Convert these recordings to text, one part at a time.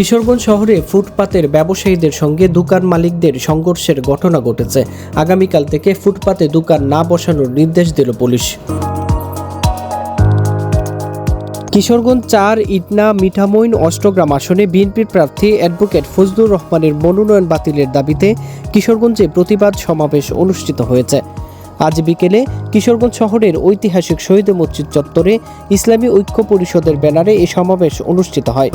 কিশোরগঞ্জ শহরে ফুটপাতের ব্যবসায়ীদের সঙ্গে দোকান মালিকদের সংঘর্ষের ঘটনা ঘটেছে। আগামীকাল থেকে ফুটপাতে দোকান না বসানোর নির্দেশ দিল পুলিশ। কিশোরগঞ্জ চার, ইটনা, মিঠামইন, অষ্টগ্রাম আসনে বিএনপির প্রার্থী অ্যাডভোকেট ফজলুর রহমানের মনোনয়ন বাতিলের দাবিতে কিশোরগঞ্জে প্রতিবাদ সমাবেশ অনুষ্ঠিত হয়েছে। আজ বিকেলে কিশোরগঞ্জ শহরের ঐতিহাসিক শহীদ মসজিদ চত্বরে ইসলামী ঐক্য পরিষদের ব্যানারে এই সমাবেশ অনুষ্ঠিত হয়।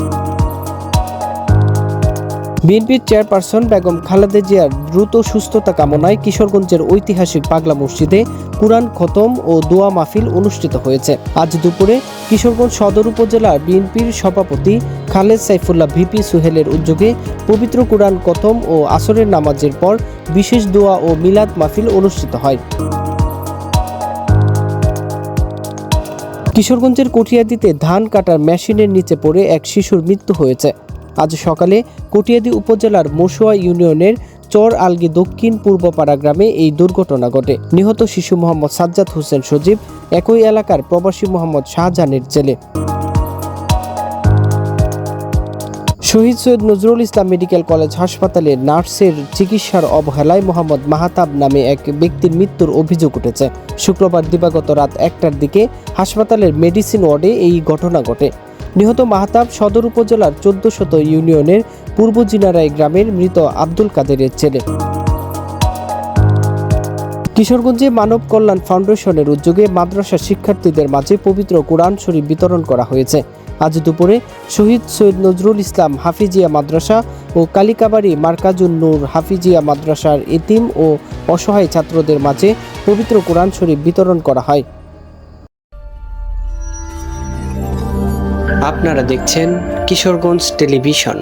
বিএনপির চেয়ারপারসন বেগম খালেদা জিয়ার দ্রুত সুস্থতা কামনায় কিশোরগঞ্জের ঐতিহাসিক পাগলা মসজিদে কুরআন খতম ও দোয়া মাহফিল অনুষ্ঠিত হয়েছে। আজ দুপুরে কিশোরগঞ্জ সদর উপজেলার বিএনপির সভাপতি খালেদ সাইফুল্লাহ ভিপি সুহেলের উদ্যোগে পবিত্র কুরআন খতম ও আসরের নামাজের পর বিশেষ দোয়া ও মিলাদ মাহফিল অনুষ্ঠিত হয়। কিশোরগঞ্জের কটিয়াদিতে ধান কাটার মেশিনের নিচে পড়ে এক শিশুর মৃত্যু হয়েছে। আজ সকালে কটিয়াদি উপজেলার মসুয়া ইউনিয়নের চর আলগি দক্ষিণ পূর্বপাড়া গ্রামে এই দুর্ঘটনা ঘটে। নিহত শিশু মোহাম্মদ সাজ্জাদ হোসেন সজীব, একই এলাকার প্রবাসী মোহাম্মদ শাহজাহানের ছেলে শহীদ সৈয়দ নজরুল ইসলাম মেডিকেল কলেজ হাসপাতালে নার্সের চিকিৎসার অবহেলায় মোহাম্মদ মাহাতাব নামে এক ব্যক্তির মৃত্যুর অভিযোগ উঠেছে। শুক্রবার দিবাগত রাত একটার দিকে হাসপাতালের মেডিসিন ওয়ার্ডে এই ঘটনা ঘটে। নিহত মাহতাব সদর উপজেলার চোদ্দ শত ইউনিয়নের পূর্ব জিনারাই গ্রামের মৃত আব্দুল কাদেরের ছেলে। কিশোরগঞ্জে মানব কল্যাণ ফাউন্ডেশনের উদ্যোগে মাদ্রাসা শিক্ষার্থীদের মাঝে পবিত্র কোরআন শরীফ বিতরণ করা হয়েছে। আজ দুপুরে শহীদ সৈয়দ নজরুল ইসলাম হাফিজিয়া মাদ্রাসা ও কালিকাবাড়ি মার্কাজুন নূর হাফিজিয়া মাদ্রাসার এতিম ও অসহায় ছাত্রদের মাঝে পবিত্র কোরআন শরীফ বিতরণ করা হয়। আপনারা দেখছেন কিশোরগঞ্জ টেলিভিশন।